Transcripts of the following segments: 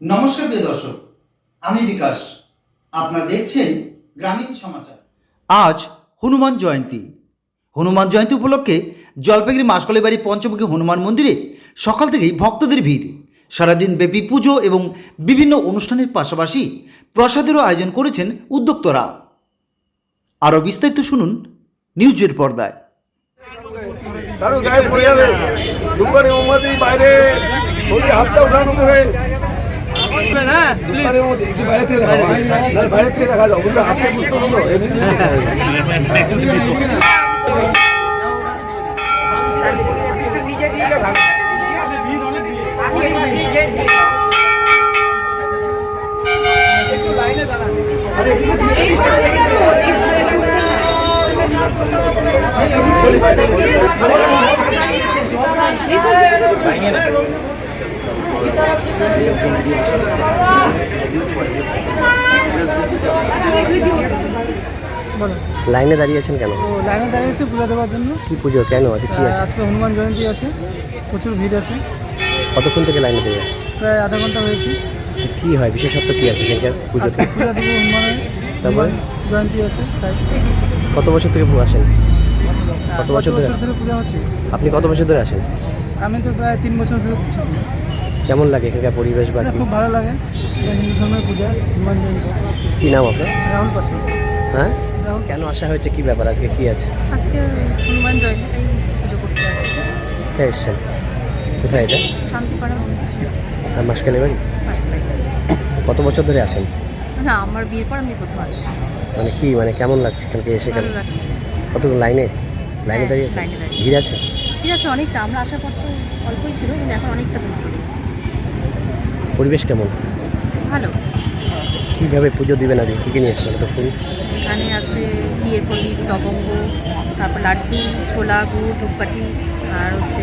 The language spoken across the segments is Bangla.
নমস্কার প্রিয় দর্শক, আমি বিকাশ। আপনারা দেখছেন গ্রামীণ সমাচার। আজ হনুমান জয়ন্তী। হনুমান জয়ন্তী উপলক্ষে জলপাইগুড়ি মাসকলাই বাড়ি পঞ্চমুখী হনুমান মন্দিরে সকাল থেকেই ভক্তদের ভিড়। সারাদিন ব্যাপী পুজো এবং বিভিন্ন অনুষ্ঠানের পাশাপাশি প্রসাদেরও আয়োজন করেছেন উদ্যোক্তরা। আরও বিস্তারিত শুনুন নিউজের পর্দায়। বাইরে হাতটা উঠানো বাইরে থেকে দেখা যাবে। নাহলে বাইরে থেকে দেখা ওগুলো আজকে বুঝতে হলো তো এমনি বলো লাইনে দাঁড়িয়ে আছেন কেন? লাইনে দাঁড়িয়েছে পূজা দেওয়ার জন্য। কি পুজো কেন? আছে কি আছে? আজকে হনুমান জয়ন্তী আছে প্রচুর ভিড় আছে। কতক্ষণ থেকে লাইনে দাঁড়িয়ে আছে? প্রায় আধা ঘণ্টা হয়েছে। কি হয়? বিশেষত্ব কি আছে এখানকার পুজোতে? আজকে পূজা দেবো হনুমানের তারপর? জয়ন্তী আছে তাই। কত বছর থেকে আসেন? কত বছর ধরে পূজা হচ্ছে। আপনি কত বছর ধরে আসেন? আমি তো প্রায় তিন বছর ধরে কেমন লাগে এখানকার পরিবেশ বা খুব ভালো লাগে। হিন্দু ধর্মের পূজা হনুমান জয়ন্তী কি নাম আপনার? রাহুল পাসওয়ান হ্যাঁ? রাহুল কেন আসা হয়েছে? কি ব্যাপার? আজকে কি আছে? আজকে হনুমান জয়ন্তী তাই পুজো করতে আসছি। কোথায় এসছেন? কোথায় এটা? শান্তিপাড়া আর মাসকালি বাড়ি কত বছর ধরে আসেন? না আমার বিয়ের পর আমি প্রথম আসছি। মানে কি মানে কেমন লাগছে এখানকে এসে? কেন ভালো লাগছে। কত লাইনে? লাইনে হ্যাঁ, দাঁড়িয়ে আছে? লাইনে দাঁড়িয়ে। ভিড় আছে? ঠিক আছে অনেকটা। আমরা আসার পর তো অল্পই ছিল কিন্তু এখন অনেকটা দূর চলে গেছে। পরিবেশ কেমন? ভালো। কীভাবে পুজো দিবেন আজকে? কী কী নিয়ে এসছেন তো ফুল এখানে আছে ঘিয়ের প্রদীপ লবঙ্গ তারপর লাড্ডু ছোলা গুড় ধূপকাঠি আর হচ্ছে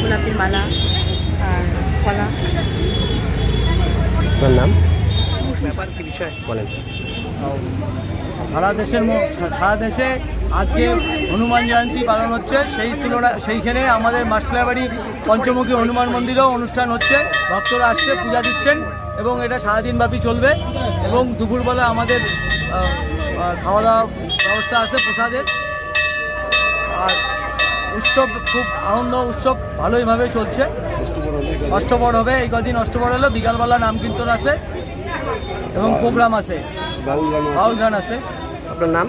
গোলাপের মালা আর কলা। আপনার নাম? ব্যাপার কি বিষয়? বলেন। সারা দেশের সারা দেশে আজকে হনুমান জয়ন্তী পালন হচ্ছে। সেই তুলনা সেইখানে আমাদের মাসলাবাড়ি পঞ্চমুখী হনুমান মন্দিরেও অনুষ্ঠান হচ্ছে। ভক্তরা আসছে পূজা দিচ্ছেন এবং এটা সারাদিনব্যাপী চলবে এবং দুপুরবেলা আমাদের খাওয়া দাওয়া ব্যবস্থা আছে প্রসাদের। আর উৎসব খুব আনন্দ উৎসব ভালোইভাবে চলছে। অষ্টপর হবে এই কদিন অষ্টপর হলো বিকালবেলা নাম কীর্তন আছে এবং প্রোগ্রাম আছে। বাউল গান বাউল গান আছে। আপনার নাম?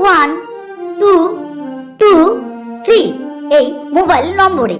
one two two three এই মোবাইল নম্বরে।